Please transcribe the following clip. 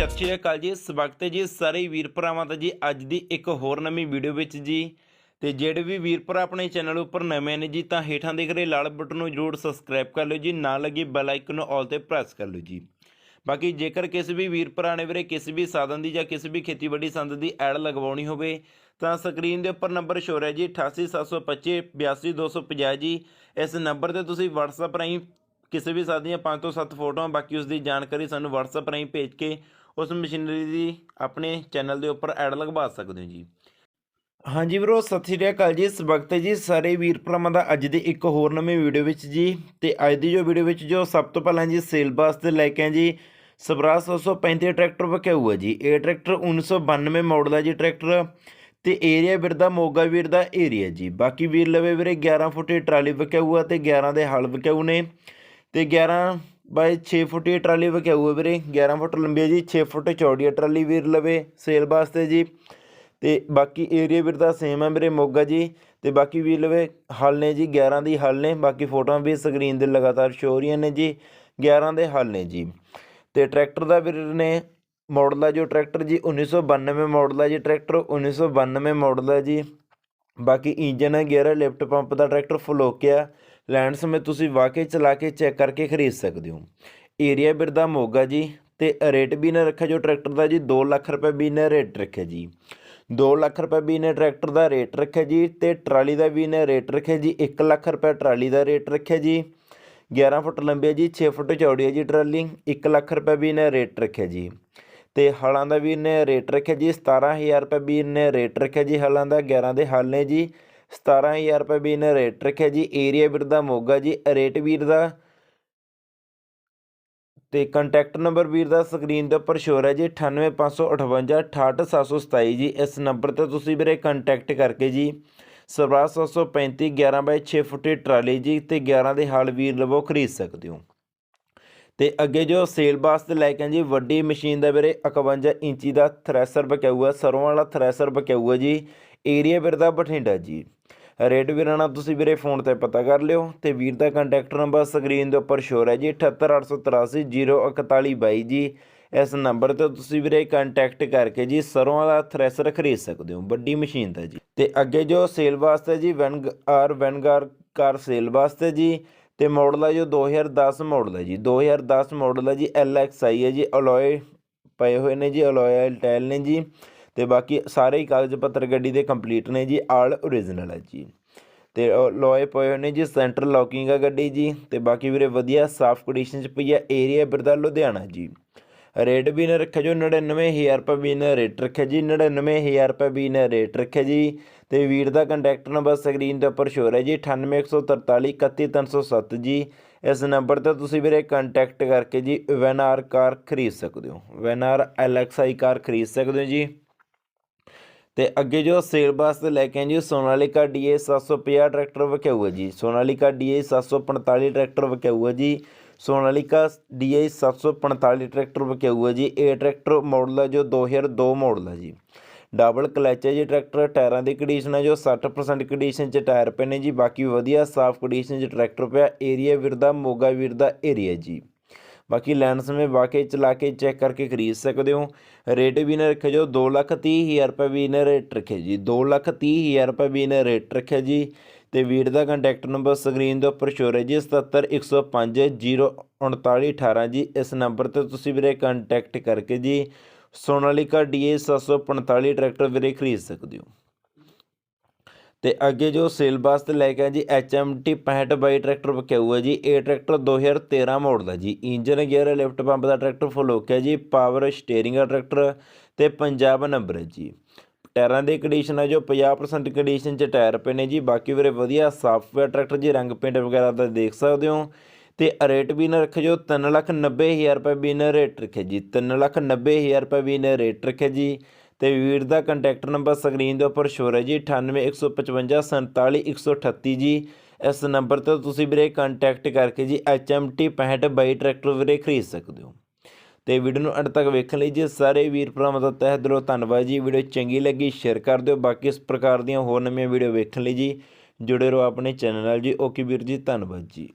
ਸਤਿ ਸ਼੍ਰੀ ਅਕਾਲ ਜੀ। ਸਵਾਗਤ ਹੈ ਜੀ ਸਾਰੇ ਵੀਰ ਭਰਾਵਾਂ ਦਾ ਜੀ। ਅੱਜ ਦੀ ਇੱਕ ਹੋਰ ਨਵੀਂ ਵੀਡੀਓ ਵਿੱਚ ਜੀ। ਤੇ ਜਿਹੜੇ ਵੀ ਵੀਰ ਭਰਾ ਆਪਣੇ ਚੈਨਲ ਉੱਪਰ ਨਵੇਂ ਨੇ ਜੀ, ਤਾਂ ਹੇਠਾਂ ਦਿਖ ਰਹੇ ਲਾਲ ਬਟਨ ਨੂੰ ਜਰੂਰ ਸਬਸਕ੍ਰਾਈਬ ਕਰ ਲਿਓ ਜੀ। ਨਾਲ ਲੱਗੀ ਬੈਲ ਆਈਕਨ ਨੂੰ ਆਲ ਤੇ ਪ੍ਰੈਸ ਕਰ ਲਿਓ ਜੀ। ਬਾਕੀ ਜੇਕਰ ਕਿਸੇ ਵੀ ਵੀਰ ਭਰਾ ਨੇ ਵੀਰੇ ਕਿਸੇ ਵੀ ਸਾਧਨ ਦੀ ਜਾਂ ਕਿਸੇ ਵੀ ਖੇਤੀਬਾੜੀ ਸੰਦ ਦੀ ਐਡ ਲਗਵਾਉਣੀ ਹੋਵੇ, ਤਾਂ ਸਕਰੀਨ ਦੇ ਉੱਪਰ ਨੰਬਰ ਸ਼ੋਰ ਹੈ ਜੀ। 88725 82250 ਜੀ। ਇਸ ਨੰਬਰ ਤੇ ਤੁਸੀਂ WhatsApp ਰਾਹੀਂ ਕਿਸੇ ਵੀ ਸਾਥ ਦੀਆਂ 5 ਤੋਂ 7 ਫੋਟੋਆਂ, ਬਾਕੀ ਉਸ ਦੀ ਜਾਣਕਾਰੀ ਸਾਨੂੰ WhatsApp ਰਾਹੀਂ ਭੇਜ ਕੇ ਉਸ ਮਸ਼ੀਨਰੀ ਦੀ ਆਪਣੇ ਚੈਨਲ ਦੇ ਉੱਪਰ ਐਡ ਲਗਵਾ ਸਕਦੇ ਹੋ ਜੀ। ਹਾਂਜੀ ਵੀਰੋ, ਸਤਿ ਸ਼੍ਰੀ ਅਕਾਲ ਜੀ। ਸਵਾਗਤ ਹੈ ਜੀ ਸਾਰੇ ਵੀਰ ਭਰਾਵਾਂ ਦਾ ਅੱਜ ਦੀ ਇੱਕ ਹੋਰ ਨਵੀਂ ਵੀਡੀਓ ਵਿੱਚ ਜੀ। ਤੇ ਅੱਜ ਦੀ ਜੋ ਵੀਡੀਓ ਵਿੱਚ ਜੋ ਸਭ ਤੋਂ ਪਹਿਲਾਂ ਜੀ ਸੇਲ ਵਾਸਤੇ ਲੈ ਕੇ ਆ ਜੀ, ਸਵਰਾਜ 735 ਟਰੈਕਟਰ ਵਿਕਿਆ ਹੋਇਆ ਜੀ। ਇਹ ਟਰੈਕਟਰ 1992 ਮਾਡਲ ਹੈ ਜੀ ਟਰੈਕਟਰ ਤੇ ਏਰੀਆ ਵੀਰ ਦਾ, ਮੋਗਾ ਵੀਰ ਦਾ ਏਰੀਆ ਜੀ। ਬਾਕੀ ਵੀਰ ਲਵੇ ਵੀਰੇ 11 ਫੁੱਟ ਟਰਾਲੀ ਵਿਕਿਆ ਹੋਇਆ ਤੇ 11 ਦੇ ਹਲ ਵਿਕਿਆ ਨੇ। ਤੇ 11 ਬਾਈ 6 ਫੁੱਟ ਦੀ ਟਰਾਲੀ ਵਿਕਿਆ ਹੋਇਆ ਵੀਰੇ। 11 ਫੁੱਟ ਲੰਬੀ ਹੈ ਜੀ 6 ਫੁੱਟ ਚੌੜੀ ਹੈ ਟਰਾਲੀ ਵੀਰ ਲਵੇ ਸੇਲ ਵਾਸਤੇ ਜੀ। ਤੇ ਬਾਕੀ ਏਰੀਆ ਵੀਰ ਦਾ ਸੇਮ ਹੈ ਵੀਰੇ ਮੋਗਾ ਜੀ। ਤੇ ਬਾਕੀ ਵੀਰ ਲਵੇ ਹਲ ਨੇ ਜੀ 11 ਦੀ ਹਲ ਨੇ। ਬਾਕੀ ਫੋਟੋਆਂ ਵੀ ਸਕਰੀਨ ਤੇ ਲਗਾਤਾਰ ਸ਼ੋ ਹੋ ਰਹੀਆਂ ਨੇ ਜੀ। 11 ਦੇ ਹਲ ਨੇ ਜੀ। ਤੇ ਟਰੈਕਟਰ ਦਾ ਵੀਰ ਨੇ ਮਾਡਲ ਹੈ ਜੋ ਟਰੈਕਟਰ ਜੀ 1992 ਮਾਡਲ ਹੈ ਜੀ ਟਰੈਕਟਰ 1992 ਮਾਡਲ ਹੈ ਜੀ। ਬਾਕੀ ਇੰਜਨ ਹੈ ਗੇਅਰ ਲਿਫਟ ਪੰਪ ਦਾ ਟਰੈਕਟਰ ਫਲੋਕਿਆ ਲੈਣ ਸਮੇਂ ਤੁਸੀਂ ਵਾਕਈ ਚਲਾ ਕੇ ਚੈੱਕ ਕਰਕੇ ਖਰੀਦ ਸਕਦੇ ਹੋ। ਏਰੀਆ ਬਿਰਦਾ ਮੋਗਾ ਜੀ ਤੇ ਰੇਟ ਵੀ ਨੇ ਰੱਖਿਆ ਜੋ ਟਰੈਕਟਰ ਦਾ ਜੀ 2 ਲੱਖ ਰੁਪਏ ਵੀ ਨੇ ਰੇਟ ਰੱਖਿਆ ਜੀ। 2 ਲੱਖ ਰੁਪਏ ਵੀ ਨੇ ਟਰੈਕਟਰ ਦਾ ਰੇਟ ਰੱਖਿਆ ਜੀ ਤੇ ਟਰਾਲੀ ਦਾ ਵੀ ਨੇ ਰੇਟ ਰੱਖਿਆ ਜੀ 1 ਲੱਖ ਰੁਪਏ ਟਰਾਲੀ ਦਾ ਰੇਟ ਰੱਖਿਆ ਜੀ। 11 ਫੁੱਟ ਲੰਬੀ ਹੈ ਜੀ 6 ਫੁੱਟ ਚੌੜੀ ਹੈ ਜੀ ਟਰਾਲੀ 1 ਲੱਖ ਰੁਪਏ ਵੀ ਨੇ ਰੇਟ ਰੱਖਿਆ ਜੀ। ਤੇ ਹਲਾਂ ਦਾ ਵੀ ਨੇ ਰੇਟ ਰੱਖਿਆ ਜੀ 17000 ਰੁਪਏ ਵੀ ਨੇ ਰੇਟ ਰੱਖਿਆ ਜੀ, ਹਲਾਂ ਦਾ 11 ਦੇ ਹਲ ਨੇ ਜੀ। 17000 ਰੁਪਏ ਵੀ ਨੇ ਰੇਟ ਰੱਖਿਆ ਜੀ। ਏਰੀਆ ਵੀਰ ਦਾ ਮੋਗਾ ਜੀ। ਰੇਟ ਵੀਰ ਦਾ ਤੇ ਕੰਟੈਕਟ ਨੰਬਰ ਵੀਰ ਦਾ ਸਕਰੀਨ ਦੇ ਉੱਪਰ ਸ਼ੋਰ ਹੈ ਜੀ। 98558 68727 ਜੀ। ਇਸ ਨੰਬਰ ਤੇ ਤੁਸੀਂ ਵੀਰੇ ਕੰਟੈਕਟ ਕਰਕੇ ਜੀ। ਸਵਰਾਜ 735 11 ਬਾਈ 6 ਫੁੱਟ ਦੀ ਟਰਾਲੀ ਜੀ। ਤੇ 11 ਦੇ ਹਾਲ ਵੀਰ ਲਵੋ ਖਰੀਦ ਸਕਦੇ ਹੋ। ਤੇ ਅੱਗੇ ਜੋ ਸੇਲ ਵਾਸਤੇ ਲੈ ਕੇ ਆਏ ਜੀ, ਵੱਡੀ ਮਸ਼ੀਨ ਦਾ ਵੀਰੇ 51 ਇੰਚੀ ਦਾ ਥ੍ਰੈਸ਼ਰ ਬਕਿਆ ਹੋਇਆ ਸਰੋਂ ਵਾਲਾ ਥ੍ਰੈਸ਼ਰ ਬਕਿਆ ਹੋਇਆ ਜੀ। ਏਰੀਆ ਵੀਰ ਦਾ ਬਠਿੰਡਾ ਜੀ। ਰੇਟ ਵੀਰਾਂ ਨਾਲ ਤੁਸੀਂ ਵੀਰੇ ਫੋਨ ਤੇ ਪਤਾ ਕਰ ਲਿਓ ਤੇ ਵੀਰ ਦਾ ਕੰਟੈਕਟ ਨੰਬਰ ਸਕਰੀਨ ਦੇ ਉੱਪਰ ਸ਼ੋਰ ਹੈ ਜੀ 78883 ਜੀ। ਇਸ ਨੰਬਰ ਤੇ ਤੁਸੀਂ ਵੀਰੇ ਕੰਟੈਕਟ ਕਰਕੇ ਜੀ ਸਰੋਂ ਦਾ ਥ੍ਰੈਸ਼ਰ ਖਰੀਦ ਸਕਦੇ ਹੋ, ਵੱਡੀ ਮਸ਼ੀਨ ਦਾ ਜੀ। ਤੇ ਅੱਗੇ ਜੋ ਸੇਲ ਵਾਸਤੇ ਜੀ ਵੈਨਗ ਆਰ ਵੈਨਗਾਰ ਕਾਰ ਸੇਲ ਵਾਸਤੇ ਜੀ, ਤੇ ਮਾਡਲ ਹੈ ਜੋ 2010 ਮਾਡਲ ਹੈ ਜੀ। 2010 ਮਾਡਲ ਹੈ ਜੀ LXI ਹੈ ਜੀ ਅਲੋਏ ਪਏ ਹੋਏ ਨੇ ਜੀ ਅਲੋਏ ਟਾਇਲ ਨੇ ਜੀ। ਤੇ ਬਾਕੀ ਸਾਰੇ ਹੀ ਕਾਗਜ਼ ਪੱਤਰ ਗੱਡੀ ਦੇ ਕੰਪਲੀਟ ਨੇ ਜੀ, ਆਲ ਓਰੀਜਨਲ ਹੈ ਜੀ। ਤੇ ਲੋਏ ਪਏ ਹੋਏ ਨੇ ਜੀ ਸੈਂਟਰ ਲੌਕਿੰਗ ਆ ਗੱਡੀ ਜੀ, ਤੇ ਬਾਕੀ ਵੀਰੇ ਵਧੀਆ ਸਾਫ਼ ਕੰਡੀਸ਼ਨ ਚ ਪਈ ਹੈ ਏਰੀਆ ਬਿਰਦਾ ਲੁਧਿਆਣਾ ਜੀ। ਰੇਟ ਵੀ ਨੇ ਰੱਖਿਆ ਜੋ 99000 ਰੁਪਏ ਵੀ ਨੇ ਰੇਟ ਰੱਖਿਆ ਜੀ 99000 ਰੁਪਏ ਵੀ ਨੇ ਰੇਟ ਰੱਖਿਆ ਜੀ। ਤੇ ਵੀਰ ਦਾ ਕੰਟੈਕਟ ਨੰਬਰ ਸਕਰੀਨ ਦੇ ਉੱਪਰ ਸ਼ੋਰ ਹੈ ਜੀ 98143 31307 ਜੀ। ਇਸ ਨੰਬਰ ਤੇ ਤੁਸੀਂ ਵੀਰੇ ਕੰਟੈਕਟ ਕਰਕੇ ਜੀ ਵੈਨਾਰ ਕਾਰ ਖਰੀਦ ਸਕਦੇ ਹੋ। ਵੈਨਾਰ ਐਲਐਕਸਆਈ ਕਾਰ ਖਰੀਦ ਸਕਦੇ ਹੋ ਜੀ। ਤੇ ਅੱਗੇ ਜੋ ਸੇਲ ਵਾਸਤੇ ਲੈ ਕੇ ਆਏ ਜੀ ਸੋਨਾਲੀਕਾ ਡੀਏ 750 ਟਰੈਕਟਰ ਵਿਕਿਆ ਹੋਇਆ ਜੀ। ਸੋਨਾਲੀਕਾ ਡੀਏ 745 ਟਰੈਕਟਰ ਵਿਕਿਆ ਹੋਇਆ ਜੀ। ਸੋਨਾਲੀਕਾ ਡੀਏ 745 ਟਰੈਕਟਰ ਵਿਕਿਆ ਹੋਇਆ ਜੀ। ਇਹ ਟਰੈਕਟਰ ਮਾਡਲ ਹੈ ਜੋ 2002 ਮਾਡਲ ਹੈ ਜੀ। ਡਬਲ ਕਲਚ ਹੈ ਜੀ ਟਰੈਕਟਰ, ਟਾਇਰਾਂ ਦੀ ਕੰਡੀਸ਼ਨ ਹੈ ਜੋ 60% ਕੰਡੀਸ਼ਨ 'ਚ ਟਾਇਰ ਪਏ ਨੇ ਜੀ। ਬਾਕੀ ਵਧੀਆ ਸਾਫ਼ ਕੰਡੀਸ਼ਨ 'ਚ ਟਰੈਕਟਰ ਪਿਆ ਏਰੀਆ ਵੀਰ ਦਾ, ਮੋਗਾ ਵੀਰ ਦਾ ਏਰੀਆ ਜੀ। ਬਾਕੀ ਲੈਣ ਸਮੇਂ ਵਾਕਈ ਚਲਾ ਕੇ ਚੈੱਕ ਕਰਕੇ ਖਰੀਦ ਸਕਦੇ ਹੋ। ਰੇਟ ਵੀ ਨੇ ਰੱਖਿਆ ਜੋ 2,30,000 ਰੁਪਏ ਵੀ ਨੇ ਰੇਟ ਰੱਖਿਆ ਜੀ 2,30,000 ਰੁਪਏ ਵੀ ਨੇ ਰੇਟ ਰੱਖਿਆ ਜੀ। ਤੇ ਵੀਰ ਦਾ ਕੰਟੈਕਟ ਨੰਬਰ ਸਕਰੀਨ ਦੇ ਉੱਪਰ ਸ਼ੋ ਹੈ ਜੀ 7710503918 ਜੀ। ਇਸ ਨੰਬਰ ਤੇ ਤੁਸੀਂ ਵੀਰੇ ਕੰਟੈਕਟ ਕਰਕੇ ਜੀ ਸੋਨਾਲੀਕਾ ਡੀਏ 745 ਟਰੈਕਟਰ ਵੀਰੇ ਖਰੀਦ ਸਕਦੇ ਹੋ। ਤੇ ਅੱਗੇ ਜੋ ਸੇਲ ਤੇ ਲੈ ਕੇ ਆ ਜੀ HMT 65 ਟਰੈਕਟਰ ਵਿਕਿਆ ਹੋਇਆ ਜੀ। ਇਹ ਟਰੈਕਟਰ 2013 ਮਾਡਲ ਦਾ ਜੀ। ਇੰਜਨ, ਗੇਅਰ, ਲਿਫਟ ਪੰਪ ਦਾ ਟਰੈਕਟਰ ਫੁੱਲ ਹੋ ਗਿਆ ਜੀ। ਪਾਵਰ ਸਟੀਅਰਿੰਗ ਦਾ ਟਰੈਕਟਰ ਤੇ ਪੰਜਾਬ ਨੰਬਰ ਹੈ ਜੀ। ਟਾਇਰਾਂ ਦੀ ਕੰਡੀਸ਼ਨ ਹੈ ਜੋ 50% ਕੰਡੀਸ਼ਨ 'ਚ ਟਾਇਰ ਪਏ ਨੇ ਜੀ। ਬਾਕੀ ਵੀਰੇ ਵਧੀਆ ਸਾਫਟਵੇਅਰ ਟਰੈਕਟਰ ਜੀ, ਰੰਗ ਪੇਂਟ ਵਗੈਰਾ ਦਾ ਦੇਖ ਸਕਦੇ ਹੋ। ਤੇ ਰੇਟ ਵੀ ਨਾ ਰੱਖਿਆ ਜੋ 390000 ਰੁਪਏ ਵੀ ਨਾ ਰੇਟ ਰੱਖਿਆ ਜੀ। 390000 ਰੁਪਏ ਵੀ ਨਾ ਰੇਟ ਰੱਖਿਆ ਜੀ। ਤੇ ਵੀਰ ਦਾ ਕੰਟੈਕਟ ਨੰਬਰ ਸਕਰੀਨ ਦੇ ਉੱਪਰ ਸ਼ੋਰ ਹੈ ਜੀ 9815547138 ਜੀ। ਇਸ ਨੰਬਰ ਤੇ ਤੁਸੀਂ ਵੀਰੇ ਕੰਟੈਕਟ ਕਰਕੇ ਜੀ HMT 65 ਬਾਈ ਟਰੈਕਟਰ ਵੀਰੇ ਖਰੀਦ ਸਕਦੇ ਹੋ। ਤੇ ਵੀਡੀਓ ਨੂੰ ਅੰਤ ਤੱਕ ਵੇਖਣ ਲਈ ਜੀ ਸਾਰੇ ਵੀਰ ਭਰਾਵਾਂ ਦਾ ਤਹਿ ਦਿਲੋਂ ਧੰਨਵਾਦ ਜੀ। ਵੀਡੀਓ ਚੰਗੀ ਲੱਗੀ ਸ਼ੇਅਰ ਕਰ ਦਿਓ। ਬਾਕੀ ਇਸ ਪ੍ਰਕਾਰ ਦੀਆਂ ਹੋਰ ਨਵੀਆਂ ਵੀਡੀਓ ਵੇਖਣ ਲਈ ਜੀ ਜੁੜੇ ਰਹੋ ਆਪਣੇ ਚੈਨਲ ਨਾਲ ਜੀ। ਓਕੇ ਵੀਰ ਜੀ, ਧੰਨਵਾਦ ਜੀ।